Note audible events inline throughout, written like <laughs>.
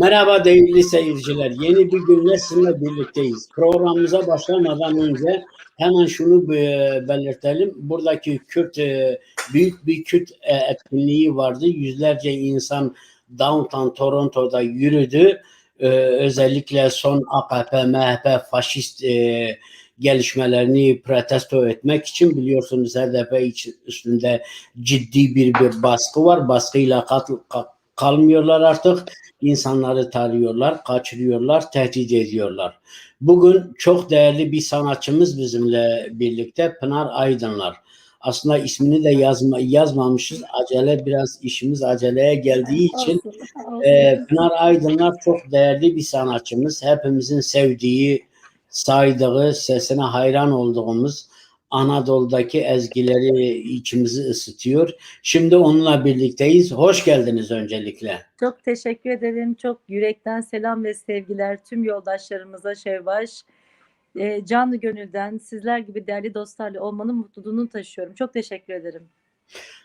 Merhaba değerli seyirciler. Yeni bir günle sizinle birlikteyiz. Programımıza başlamadan önce hemen şunu belirtelim. Buradaki Kürt e, büyük bir Kürt e, etkinliği vardı. Yüzlerce insan downtown Toronto'da yürüdü. E, Özellikle son AKP, MHP faşist gelişmelerini protesto etmek için biliyorsunuz HDP üstünde ciddi bir, bir baskı var. Baskıyla kat- ka- kalmıyorlar artık insanları tarıyorlar, kaçırıyorlar, tehdit ediyorlar. Bugün çok değerli bir sanatçımız bizimle birlikte Pınar Aydınlar. Aslında ismini de yazma, yazmamışız. Acele biraz işimiz aceleye geldiği için e, Pınar Aydınlar çok değerli bir sanatçımız. Hepimizin sevdiği, saydığı, sesine hayran olduğumuz Anadolu'daki ezgileri içimizi ısıtıyor. Şimdi onunla birlikteyiz. Hoş geldiniz öncelikle. Çok teşekkür ederim. Çok yürekten selam ve sevgiler tüm yoldaşlarımıza Şevvaş. E, canlı gönülden sizler gibi değerli dostlarla olmanın mutluluğunu taşıyorum. Çok teşekkür ederim.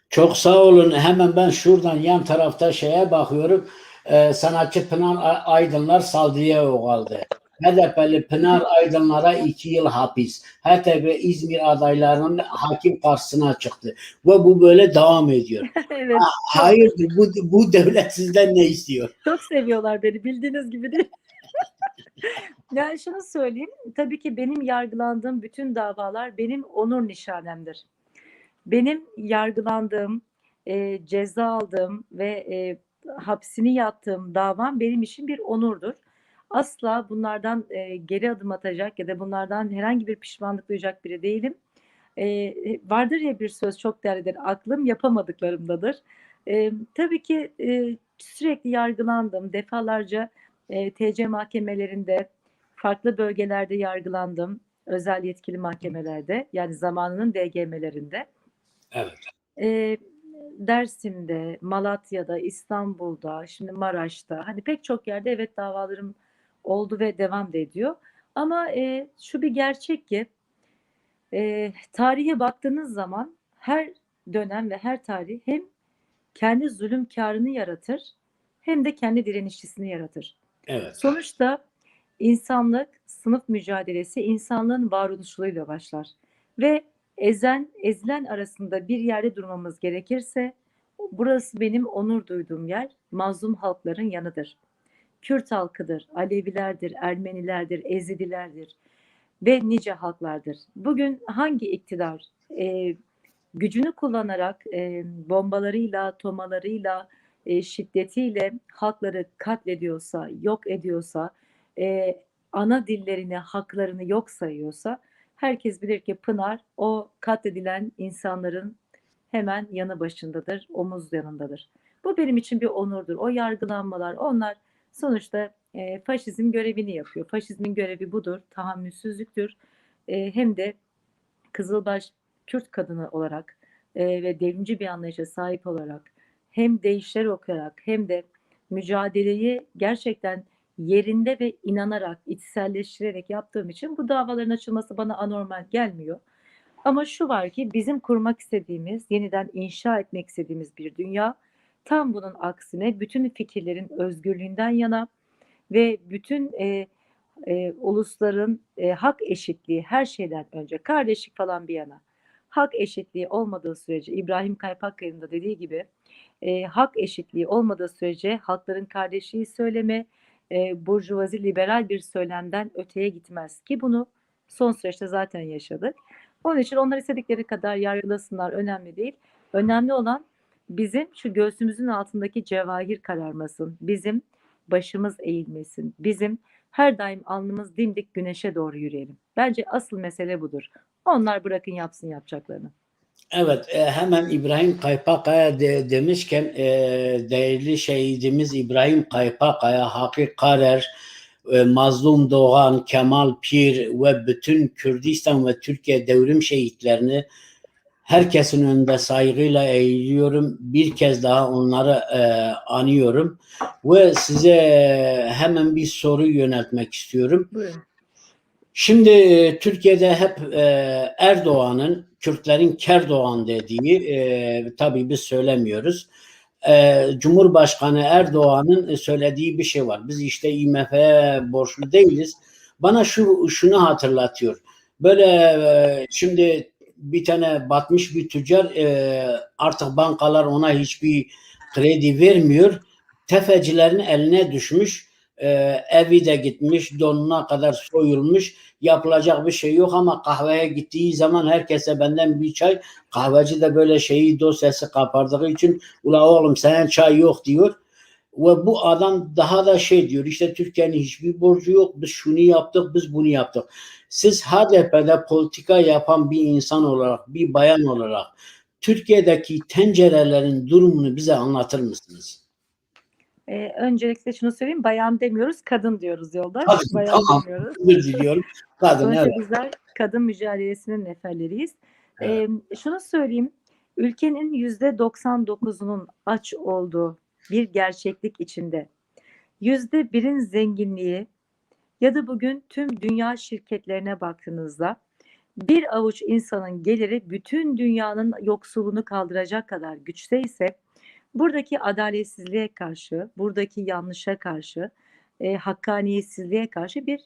Çok sağ olun. Hemen ben şuradan yan tarafta şeye bakıyorum. Ee, sanatçı Pınar Aydınlar saldırıya uğradı. HDP'li Pınar Aydınlar'a iki yıl hapis. HDP İzmir adaylarının hakim karşısına çıktı. Ve bu böyle devam ediyor. <laughs> evet, Hayırdır bu, bu devlet sizden ne istiyor? çok seviyorlar beni bildiğiniz gibi değil. <laughs> yani şunu söyleyeyim. Tabii ki benim yargılandığım bütün davalar benim onur nişanemdir. Benim yargılandığım, e, ceza aldığım ve e, hapsini yattığım davam benim için bir onurdur. Asla bunlardan e, geri adım atacak ya da bunlardan herhangi bir pişmanlık duyacak biri değilim. E, vardır ya bir söz çok değerlidir. Aklım yapamadıklarımdadır. E, tabii ki e, sürekli yargılandım. Defalarca e, TC mahkemelerinde, farklı bölgelerde yargılandım. Özel yetkili mahkemelerde, yani zamanının DGM'lerinde. Evet. E, Dersim'de, Malatya'da, İstanbul'da, şimdi Maraş'ta, hani pek çok yerde evet davalarım oldu ve devam da ediyor. Ama e, şu bir gerçek ki e, tarihe baktığınız zaman her dönem ve her tarih hem kendi zulümkarını yaratır hem de kendi direnişçisini yaratır. Evet. Sonuçta insanlık, sınıf mücadelesi insanlığın varoluşluğuyla başlar. Ve ezen, ezilen arasında bir yerde durmamız gerekirse burası benim onur duyduğum yer mazlum halkların yanıdır. Kürt halkıdır, Alevilerdir, Ermenilerdir, Ezidilerdir ve nice halklardır. Bugün hangi iktidar e, gücünü kullanarak e, bombalarıyla, tomalarıyla, e, şiddetiyle halkları katlediyorsa, yok ediyorsa, e, ana dillerini, haklarını yok sayıyorsa herkes bilir ki Pınar o katledilen insanların hemen yanı başındadır, omuz yanındadır. Bu benim için bir onurdur. O yargılanmalar, onlar sonuçta e, faşizm görevini yapıyor. Faşizmin görevi budur, tahammülsüzlüktür. E, hem de Kızılbaş Kürt kadını olarak e, ve devrimci bir anlayışa sahip olarak hem değişler okuyarak hem de mücadeleyi gerçekten yerinde ve inanarak, içselleştirerek yaptığım için bu davaların açılması bana anormal gelmiyor. Ama şu var ki bizim kurmak istediğimiz, yeniden inşa etmek istediğimiz bir dünya tam bunun aksine bütün fikirlerin özgürlüğünden yana ve bütün e, e, ulusların e, hak eşitliği her şeyden önce kardeşlik falan bir yana hak eşitliği olmadığı sürece İbrahim Kaypakkaya'nın da dediği gibi e, hak eşitliği olmadığı sürece halkların kardeşliği söyleme e, burjuvazi liberal bir söylemden öteye gitmez ki bunu son süreçte zaten yaşadık. Onun için onlar istedikleri kadar yargılasınlar önemli değil. Önemli olan bizim şu göğsümüzün altındaki cevahir kararmasın. Bizim başımız eğilmesin. Bizim her daim alnımız dimdik güneşe doğru yürüyelim. Bence asıl mesele budur. Onlar bırakın yapsın yapacaklarını. Evet, e, hemen İbrahim Kaypakaya de, demişken e, değerli şehidimiz İbrahim Kaypakaya, Hakkı Karer, e, Mazlum Doğan, Kemal Pir ve bütün Kürdistan ve Türkiye devrim şehitlerini herkesin önünde saygıyla eğiliyorum. Bir kez daha onları e, anıyorum ve size hemen bir soru yöneltmek istiyorum. Buyurun. Şimdi e, Türkiye'de hep e, Erdoğan'ın Kürtlerin Kerdoğan dediği e, tabii biz söylemiyoruz. e, Cumhurbaşkanı Erdoğan'ın söylediği bir şey var. Biz işte IMF'ye borçlu değiliz. Bana şu şunu hatırlatıyor. Böyle e, şimdi bir tane batmış bir tüccar e, artık bankalar ona hiçbir kredi vermiyor. Tefecilerin eline düşmüş. E, evi de gitmiş, donuna kadar soyulmuş. Yapılacak bir şey yok ama kahveye gittiği zaman herkese benden bir çay. Kahveci de böyle şeyi dosyası kapardığı için ula oğlum senin çay yok diyor. Ve bu adam daha da şey diyor işte Türkiye'nin hiçbir borcu yok. Biz şunu yaptık, biz bunu yaptık. Siz HDP'de politika yapan bir insan olarak, bir bayan olarak Türkiye'deki tencerelerin durumunu bize anlatır mısınız? Ee, öncelikle şunu söyleyeyim. Bayan demiyoruz, kadın diyoruz yolda. Kadın, bayan tamam. demiyoruz. Özür diliyorum. Kadın Sonuçta evet. bizler kadın mücadelesinin neferleriyiz. Evet. Ee, şunu söyleyeyim. Ülkenin yüzde 99'unun aç olduğu bir gerçeklik içinde yüzde birin zenginliği ya da bugün tüm dünya şirketlerine baktığınızda bir avuç insanın geliri bütün dünyanın yoksulluğunu kaldıracak kadar güçte ise buradaki adaletsizliğe karşı, buradaki yanlışa karşı, e, hakkaniyetsizliğe karşı bir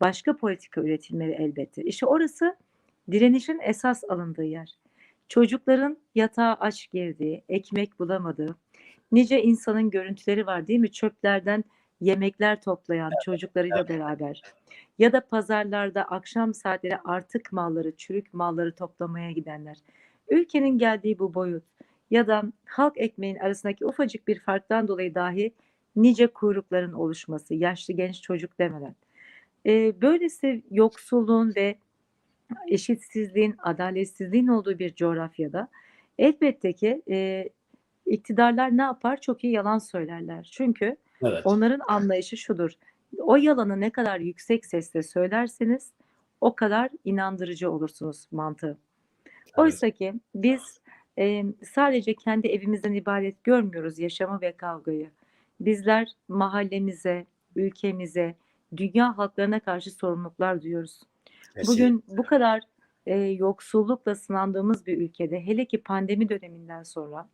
başka politika üretilmeli elbette. İşte orası direnişin esas alındığı yer. Çocukların yatağa aç girdiği, ekmek bulamadığı, nice insanın görüntüleri var değil mi? Çöplerden yemekler toplayan çocuklarıyla beraber ya da pazarlarda akşam saatleri artık malları, çürük malları toplamaya gidenler. Ülkenin geldiği bu boyut ya da halk ekmeğin arasındaki ufacık bir farktan dolayı dahi nice kuyrukların oluşması, yaşlı genç çocuk demeden. Ee, böylesi yoksulluğun ve eşitsizliğin, adaletsizliğin olduğu bir coğrafyada elbette ki e, iktidarlar ne yapar? Çok iyi yalan söylerler. Çünkü Evet. onların anlayışı şudur. O yalanı ne kadar yüksek sesle söylerseniz o kadar inandırıcı olursunuz mantığı. Oysa ki biz e, sadece kendi evimizden ibaret görmüyoruz yaşamı ve kavgayı. Bizler mahallemize, ülkemize, dünya halklarına karşı sorumluluklar duyuyoruz. Bugün bu kadar e, yoksullukla sınandığımız bir ülkede hele ki pandemi döneminden sonra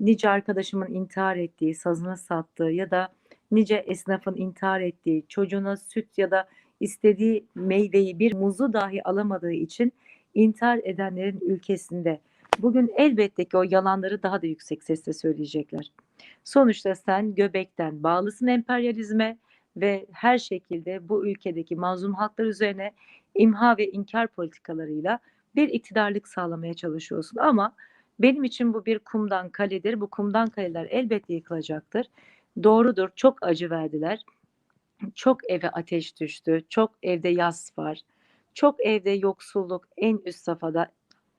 nice arkadaşımın intihar ettiği, sazını sattığı ya da nice esnafın intihar ettiği, çocuğuna süt ya da istediği meyveyi bir muzu dahi alamadığı için intihar edenlerin ülkesinde bugün elbette ki o yalanları daha da yüksek sesle söyleyecekler. Sonuçta sen göbekten bağlısın emperyalizme ve her şekilde bu ülkedeki mazlum halklar üzerine imha ve inkar politikalarıyla bir iktidarlık sağlamaya çalışıyorsun. Ama benim için bu bir kumdan kaledir. Bu kumdan kaleler elbette yıkılacaktır. Doğrudur. Çok acı verdiler. Çok eve ateş düştü. Çok evde yas var. Çok evde yoksulluk en üst safhada.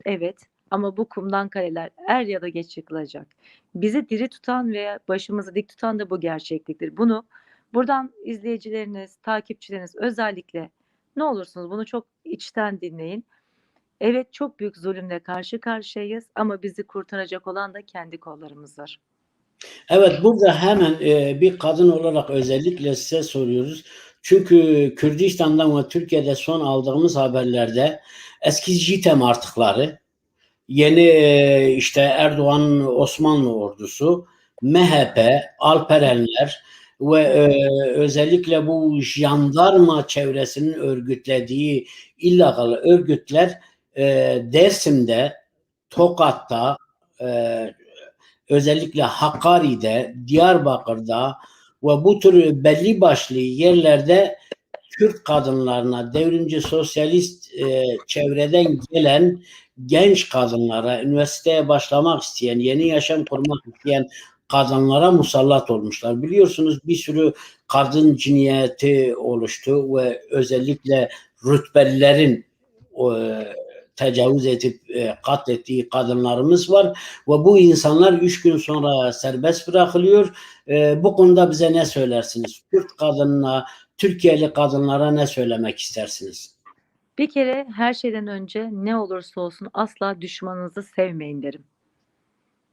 Evet. Ama bu kumdan kaleler er ya da geç yıkılacak. Bizi diri tutan veya başımızı dik tutan da bu gerçekliktir. Bunu buradan izleyicileriniz, takipçileriniz özellikle ne olursunuz bunu çok içten dinleyin. Evet çok büyük zulümle karşı karşıyayız ama bizi kurtaracak olan da kendi kollarımızdır. Evet burada hemen e, bir kadın olarak özellikle size soruyoruz. Çünkü Kürdistan'dan ve Türkiye'de son aldığımız haberlerde eski JITEM artıkları, yeni e, işte Erdoğan'ın Osmanlı ordusu, MHP, Alperenler ve e, özellikle bu jandarma çevresinin örgütlediği illegal örgütler e, Dersim'de, Tokat'ta, e, özellikle Hakkari'de, Diyarbakır'da ve bu tür belli başlı yerlerde Kürt kadınlarına, devrimci sosyalist e, çevreden gelen genç kadınlara, üniversiteye başlamak isteyen, yeni yaşam kurmak isteyen kadınlara musallat olmuşlar. Biliyorsunuz bir sürü kadın cinayeti oluştu ve özellikle rütbelilerin e, tecavüz edip e, katlettiği kadınlarımız var ve bu insanlar üç gün sonra serbest bırakılıyor. E, bu konuda bize ne söylersiniz? Kürt kadınına, Türkiye'li kadınlara ne söylemek istersiniz? Bir kere her şeyden önce ne olursa olsun asla düşmanınızı sevmeyin derim.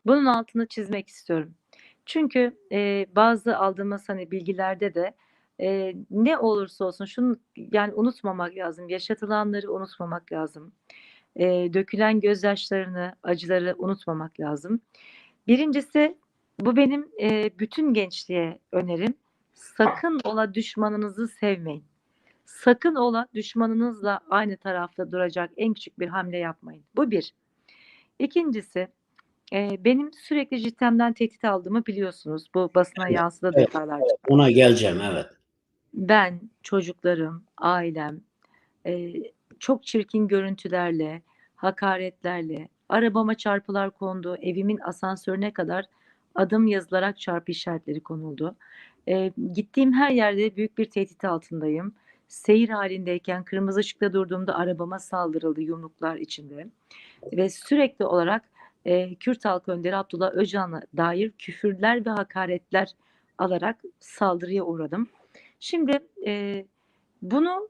Bunun altını çizmek istiyorum. Çünkü e, bazı aldığımız hani bilgilerde de e, ne olursa olsun şunu yani unutmamak lazım. Yaşatılanları unutmamak lazım. E, dökülen gözyaşlarını, acıları unutmamak lazım. Birincisi Bu benim e, bütün gençliğe önerim. Sakın ola düşmanınızı sevmeyin. Sakın ola düşmanınızla aynı tarafta duracak en küçük bir hamle yapmayın. Bu bir. İkincisi, e, benim sürekli JITEM'den tehdit aldığımı biliyorsunuz. Bu basına Evet, yansıdı evet. defalarca. Ona geleceğim evet. Ben, çocuklarım, ailem e, çok çirkin görüntülerle, hakaretlerle, arabama çarpılar kondu, evimin asansörüne kadar adım yazılarak çarpı işaretleri konuldu. E, gittiğim her yerde büyük bir tehdit altındayım. Seyir halindeyken kırmızı ışıkta durduğumda arabama saldırıldı yumruklar içinde. Ve sürekli olarak e, Kürt halkı önderi Abdullah Öcalan'a dair küfürler ve hakaretler alarak saldırıya uğradım. Şimdi e, bunu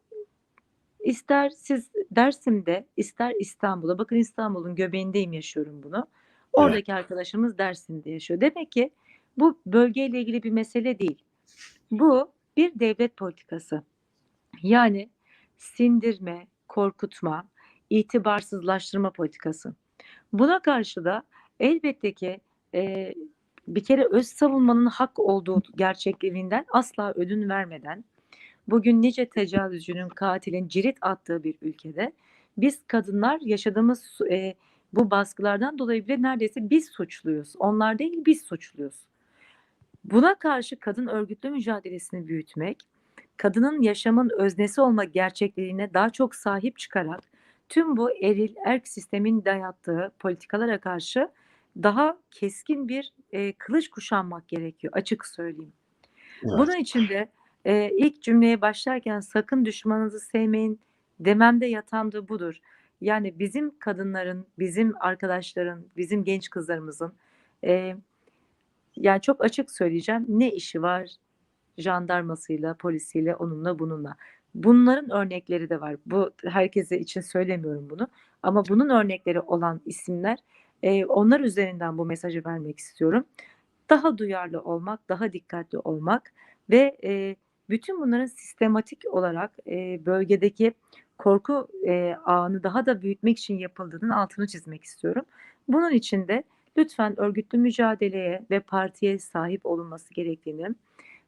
ister siz Dersim'de ister İstanbul'da bakın İstanbul'un göbeğindeyim yaşıyorum bunu. Oradaki arkadaşımız Dersim'de yaşıyor. Demek ki bu bölgeyle ilgili bir mesele değil. Bu bir devlet politikası. Yani sindirme, korkutma, itibarsızlaştırma politikası. Buna karşı da elbette ki e, bir kere öz savunmanın hak olduğu gerçekliğinden asla ödün vermeden bugün nice tecavüzcünün katilin cirit attığı bir ülkede biz kadınlar yaşadığımız e, bu baskılardan dolayı bile neredeyse biz suçluyuz. Onlar değil biz suçluyuz. Buna karşı kadın örgütlü mücadelesini büyütmek, kadının yaşamın öznesi olma gerçekliğine daha çok sahip çıkarak tüm bu eril erk sistemin dayattığı politikalara karşı daha keskin bir e, kılıç kuşanmak gerekiyor açık söyleyeyim. Evet. Bunun için de e, ilk cümleye başlarken sakın düşmanınızı sevmeyin dememde yatan da budur. Yani bizim kadınların, bizim arkadaşların, bizim genç kızlarımızın e, yani çok açık söyleyeceğim ne işi var jandarmasıyla, polisiyle, onunla bununla. Bunların örnekleri de var. Bu herkese için söylemiyorum bunu. Ama bunun örnekleri olan isimler e, onlar üzerinden bu mesajı vermek istiyorum. Daha duyarlı olmak, daha dikkatli olmak ve e, bütün bunların sistematik olarak e, bölgedeki korku e, ağını daha da büyütmek için yapıldığının altını çizmek istiyorum. Bunun için de lütfen örgütlü mücadeleye ve partiye sahip olunması gerektiğini,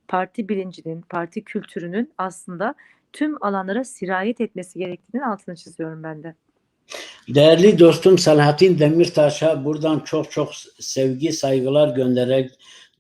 parti bilincinin, parti kültürünün aslında tüm alanlara sirayet etmesi gerektiğinin altını çiziyorum ben de. Değerli dostum Selahattin Demirtaş'a buradan çok çok sevgi, saygılar göndererek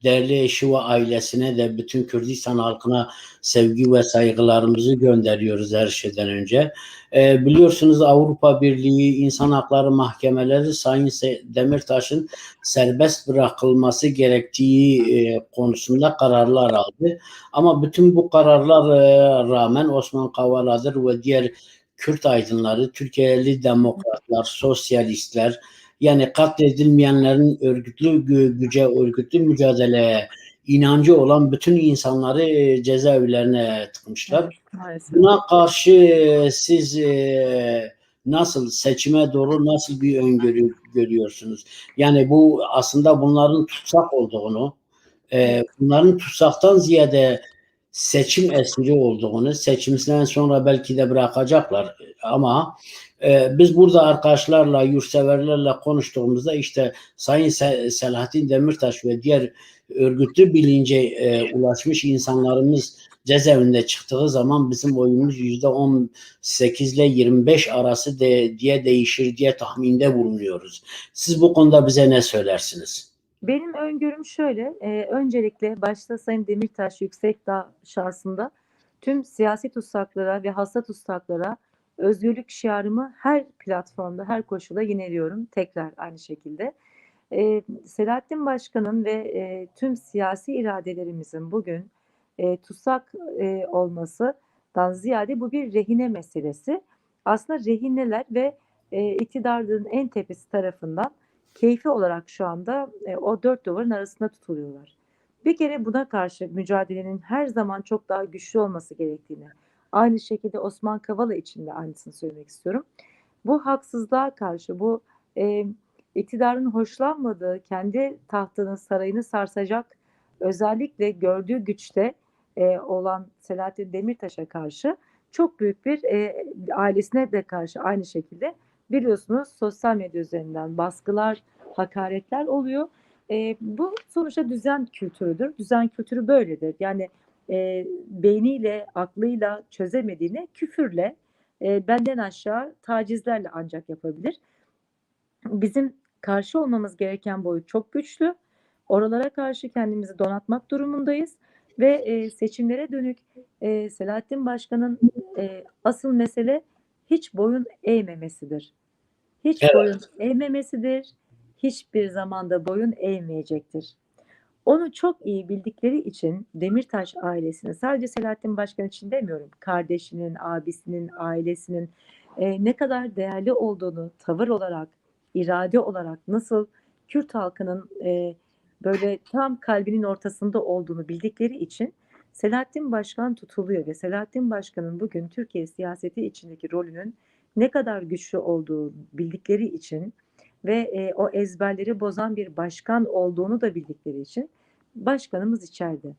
değerli eşi ve ailesine de bütün Kürdistan halkına sevgi ve saygılarımızı gönderiyoruz her şeyden önce. Ee, biliyorsunuz Avrupa Birliği İnsan Hakları Mahkemeleri Sayın Demirtaş'ın serbest bırakılması gerektiği e, konusunda kararlar aldı. Ama bütün bu kararlar e, rağmen Osman Kavala'dır ve diğer Kürt aydınları, Türkiye'li demokratlar, sosyalistler yani katledilmeyenlerin örgütlü gü- güce, örgütlü mücadeleye inancı olan bütün insanları cezaevlerine tıkmışlar. Maalesef. Buna karşı siz e, nasıl seçime doğru nasıl bir öngörü görüyorsunuz? Yani bu aslında bunların tutsak olduğunu, e, bunların tutsaktan ziyade seçim esiri olduğunu, seçimden sonra belki de bırakacaklar ama e, biz burada arkadaşlarla, yurtseverlerle konuştuğumuzda işte Sayın Se- Selahattin Demirtaş ve diğer örgütlü bilince e, ulaşmış insanlarımız cezaevinde çıktığı zaman bizim oyumuz yüzde 18 ile 25 arası de, diye değişir diye tahminde bulunuyoruz. Siz bu konuda bize ne söylersiniz? Benim öngörüm şöyle. e, öncelikle başta Sayın Demirtaş Yüksekdağ şahsında tüm siyasi tutsaklara ve hasta tutsaklara özgürlük şiarımı her platformda, her koşulda yineliyorum. Tekrar aynı şekilde. E, Selahattin Başkan'ın ve e, tüm siyasi iradelerimizin bugün e, tutsak e, olmasından ziyade bu bir rehine meselesi. Aslında rehineler ve e, iktidarın en tepesi tarafından keyfi olarak şu anda e, o dört duvarın arasında tutuluyorlar. Bir kere buna karşı mücadelenin her zaman çok daha güçlü olması gerektiğini, aynı şekilde Osman Kavala için de aynısını söylemek istiyorum. Bu haksızlığa karşı, bu e, iktidarın hoşlanmadığı, kendi tahtını, sarayını sarsacak özellikle gördüğü güçte e, olan Selahattin Demirtaş'a karşı çok büyük bir e, ailesine de karşı aynı şekilde biliyorsunuz sosyal medya üzerinden baskılar, hakaretler oluyor. e, bu sonuçta düzen kültürüdür. Düzen kültürü böyledir. Yani e, beyniyle, aklıyla çözemediğini küfürle, e, benden aşağı tacizlerle ancak yapabilir. Bizim karşı olmamız gereken boyut çok güçlü. Oralara karşı kendimizi donatmak durumundayız ve e, seçimlere dönük e, Selahattin Başkan'ın e, asıl mesele hiç boyun eğmemesidir. Hiç Evet. boyun eğmemesidir. Hiçbir zamanda boyun eğmeyecektir. Onu çok iyi bildikleri için Demirtaş ailesine sadece Selahattin Başkan için demiyorum. Kardeşinin, abisinin, ailesinin e, ne kadar değerli olduğunu tavır olarak, irade olarak nasıl Kürt halkının e, böyle tam kalbinin ortasında olduğunu bildikleri için Selahattin Başkan tutuluyor ve Selahattin Başkan'ın bugün Türkiye siyaseti içindeki rolünün ne kadar güçlü olduğu bildikleri için ve e, o ezberleri bozan bir başkan olduğunu da bildikleri için başkanımız içeride.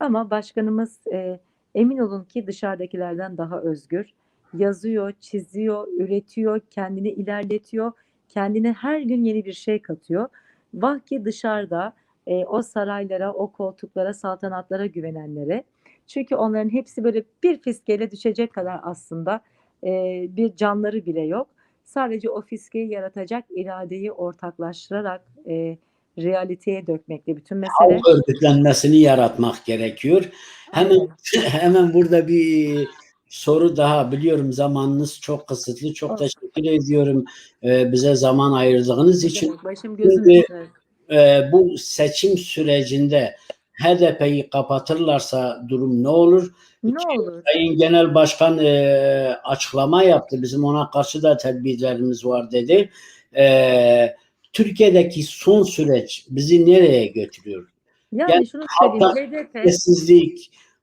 Ama başkanımız e, emin olun ki dışarıdakilerden daha özgür. Yazıyor, çiziyor, üretiyor, kendini ilerletiyor. Kendine her gün yeni bir şey katıyor. Vah ki dışarıda e, o saraylara, o koltuklara, saltanatlara güvenenlere. Çünkü onların hepsi böyle bir fiskeyle düşecek kadar aslında e, bir canları bile yok. Sadece o yaratacak iradeyi ortaklaştırarak e, realiteye dökmekle bütün mesele. Halk örgütlenmesini yaratmak gerekiyor. Hemen <laughs> hemen burada bir soru daha biliyorum zamanınız çok kısıtlı. Çok Olsun. teşekkür ediyorum e, bize zaman ayırdığınız için. Başım gözüm Şimdi-. E, bu seçim sürecinde HDP'yi kapatırlarsa durum ne olur? Ne olur? Sayın Genel Başkan e, açıklama yaptı. Bizim ona karşı da tedbirlerimiz var dedi. E, Türkiye'deki son süreç bizi nereye götürüyor? Yani Yani şunu söyleyeyim. HDP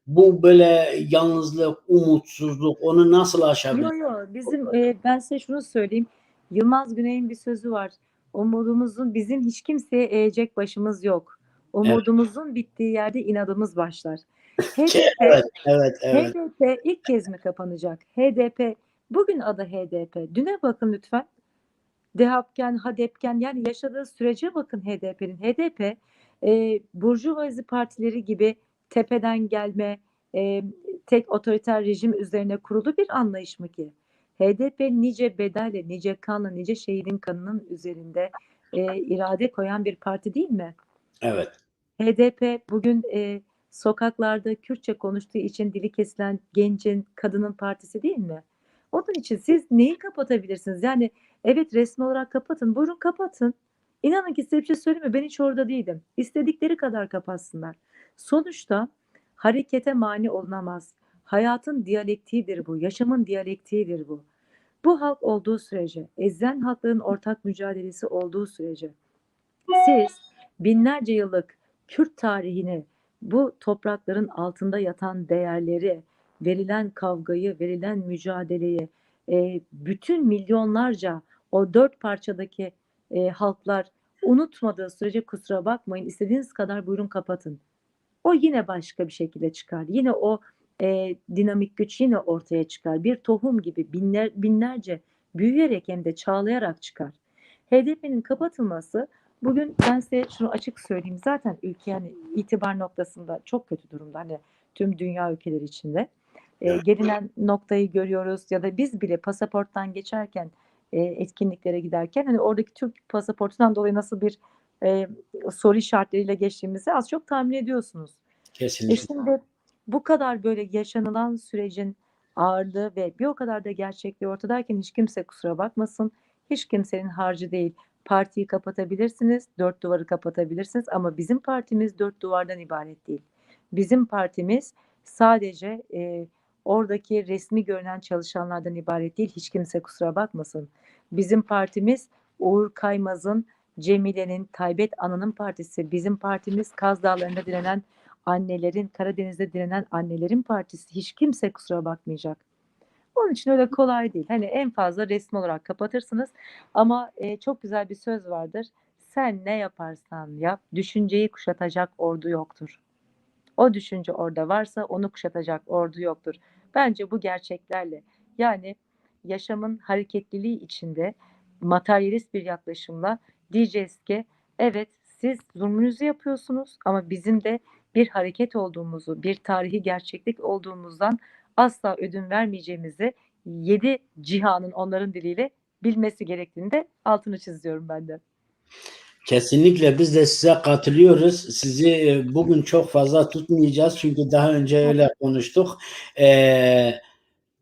bu böyle yalnızlık, umutsuzluk onu nasıl aşabilir? Yo yo bizim e, ben size şunu söyleyeyim. Yılmaz Güney'in bir sözü var. Umudumuzun bizim hiç kimseye eğecek başımız yok. Umudumuzun bittiği yerde inadımız başlar. HDP, Evet, evet, evet. HDP ilk kez mi kapanacak? HDP bugün adı HDP. Düne bakın lütfen. Dehapken, Hadepken yani yaşadığı sürece bakın HDP'nin. HDP e, Burjuvazi partileri gibi tepeden gelme, e, tek otoriter rejim üzerine kurulu bir anlayış mı ki? HDP nice bedelle, nice kanla, nice şehidin kanının üzerinde e, irade koyan bir parti değil mi? Evet. HDP bugün e, sokaklarda Kürtçe konuştuğu için dili kesilen gencin, kadının partisi değil mi? Onun için siz neyi kapatabilirsiniz? Yani evet resmi olarak kapatın. Buyurun kapatın. İnanın ki size bir şey söyleyeyim mi? Ben hiç orada değilim. İstedikleri kadar kapatsınlar. Sonuçta harekete mani olunamaz. Hayatın diyalektiğidir bu. Yaşamın diyalektiğidir bu. Bu halk olduğu sürece, ezilen halkların ortak mücadelesi olduğu sürece siz binlerce yıllık Kürt tarihini, bu toprakların altında yatan değerleri, verilen kavgayı, verilen mücadeleyi, e, bütün milyonlarca o dört parçadaki e, halklar unutmadığı sürece kusura bakmayın, istediğiniz kadar buyurun kapatın. O yine başka bir şekilde çıkar. Yine o e, dinamik güç yine ortaya çıkar. Bir tohum gibi binler, binlerce büyüyerek hem de çağlayarak çıkar. HDP'nin kapatılması Bugün ben size şunu açık söyleyeyim. Zaten ülke yani itibar noktasında çok kötü durumda. Hani tüm dünya ülkeleri içinde. Evet. gelinen noktayı görüyoruz ya da biz bile pasaporttan geçerken e, etkinliklere giderken hani oradaki Türk pasaportundan dolayı nasıl bir e, soru işaretleriyle geçtiğimizi az çok tahmin ediyorsunuz. E Kesinlikle. şimdi bu kadar böyle yaşanılan sürecin ağırlığı ve bir o kadar da gerçekliği ortadayken hiç kimse kusura bakmasın. Hiç kimsenin harcı değil. Partiyi kapatabilirsiniz, dört duvarı kapatabilirsiniz ama bizim partimiz dört duvardan ibaret değil. Bizim partimiz sadece e, oradaki resmi görünen çalışanlardan ibaret değil. Hiç kimse kusura bakmasın. Bizim partimiz Uğur Kaymaz'ın, Cemile'nin, Taybet Ana'nın partisi. Bizim partimiz Kaz Dağları'nda direnen annelerin, Karadeniz'de direnen annelerin partisi. Hiç kimse kusura bakmayacak. Onun için öyle kolay değil. Hani en fazla resmi olarak kapatırsınız ama e, çok güzel bir söz vardır. Sen ne yaparsan yap, düşünceyi kuşatacak ordu yoktur. O düşünce orada varsa onu kuşatacak ordu yoktur. Bence bu gerçeklerle yani yaşamın hareketliliği içinde materyalist bir yaklaşımla diyeceğiz ki evet siz zulmünüzü yapıyorsunuz ama bizim de bir hareket olduğumuzu, bir tarihi gerçeklik olduğumuzdan asla ödün vermeyeceğimizi yedi cihanın onların diliyle bilmesi gerektiğini de altını çiziyorum ben de. Kesinlikle biz de size katılıyoruz. Sizi e, bugün çok fazla tutmayacağız çünkü daha önce öyle konuştuk. Ee,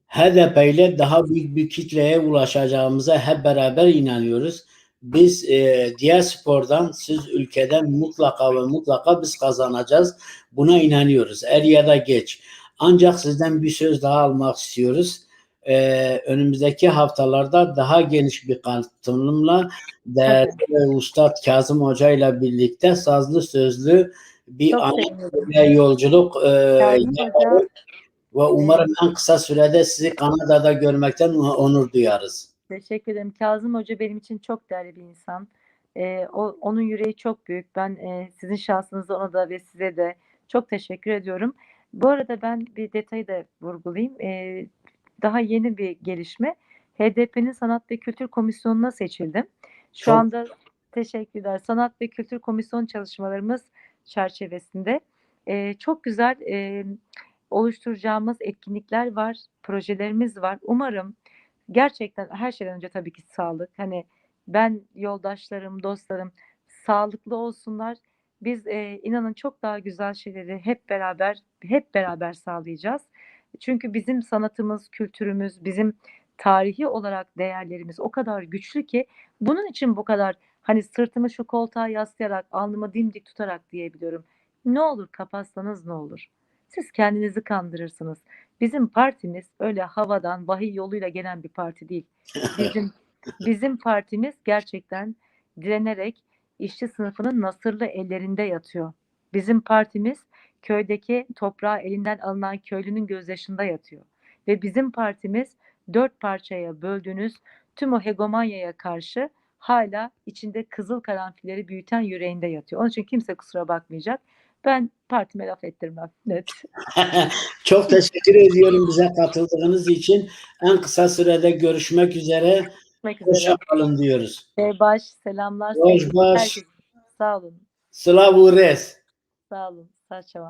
HDP ile daha büyük bir kitleye ulaşacağımıza hep beraber inanıyoruz. Biz e, diaspordan, siz ülkeden mutlaka ve mutlaka biz kazanacağız. Buna inanıyoruz. Er ya da geç. Ancak sizden bir söz daha almak istiyoruz. Ee, önümüzdeki haftalarda daha geniş bir katılımla değerli ve Ustad Kazım Hoca ile birlikte sazlı sözlü bir yolculuk e, yaparız. Ve umarım en kısa sürede sizi Kanada'da görmekten onur duyarız. Teşekkür ederim. Kazım Hoca benim için çok değerli bir insan. Ee, o, onun yüreği çok büyük. Ben e, sizin şahsınızda ona da ve size de çok teşekkür ediyorum. Bu arada ben bir detayı da vurgulayayım. Ee, daha yeni bir gelişme. HDP'nin Sanat ve Kültür Komisyonu'na seçildim. Şu Çok- anda teşekkürler. Sanat ve Kültür Komisyon çalışmalarımız çerçevesinde e, çok güzel e, oluşturacağımız etkinlikler var, projelerimiz var. Umarım gerçekten her şeyden önce tabii ki sağlık. Hani ben yoldaşlarım, dostlarım sağlıklı olsunlar. Biz e, inanın çok daha güzel şeyleri hep beraber hep beraber sağlayacağız. Çünkü bizim sanatımız, kültürümüz, bizim tarihi olarak değerlerimiz o kadar güçlü ki bunun için bu kadar hani sırtımı şu koltuğa yaslayarak, alnımı dimdik tutarak diyebiliyorum. Ne olur kapatsanız ne olur? Siz kendinizi kandırırsınız. Bizim partimiz öyle havadan vahiy yoluyla gelen bir parti değil. Bizim bizim partimiz gerçekten direnerek işçi sınıfının nasırlı ellerinde yatıyor. Bizim partimiz köydeki toprağı elinden alınan köylünün gözyaşında yatıyor. Ve bizim partimiz dört parçaya böldüğünüz tüm o hegemonyaya karşı hala içinde kızıl karanfilleri büyüten yüreğinde yatıyor. Onun için kimse kusura bakmayacak. Ben partime laf ettirmem. Net. <laughs> Çok teşekkür ediyorum bize katıldığınız için. En kısa sürede görüşmek üzere. Görüşmek üzere. Hoşça kalın diyoruz. Ee, baş, selamlar. Baş, sevgiler baş. herkese. Sağ olun. Slavu res. Sağ olun. Saçma.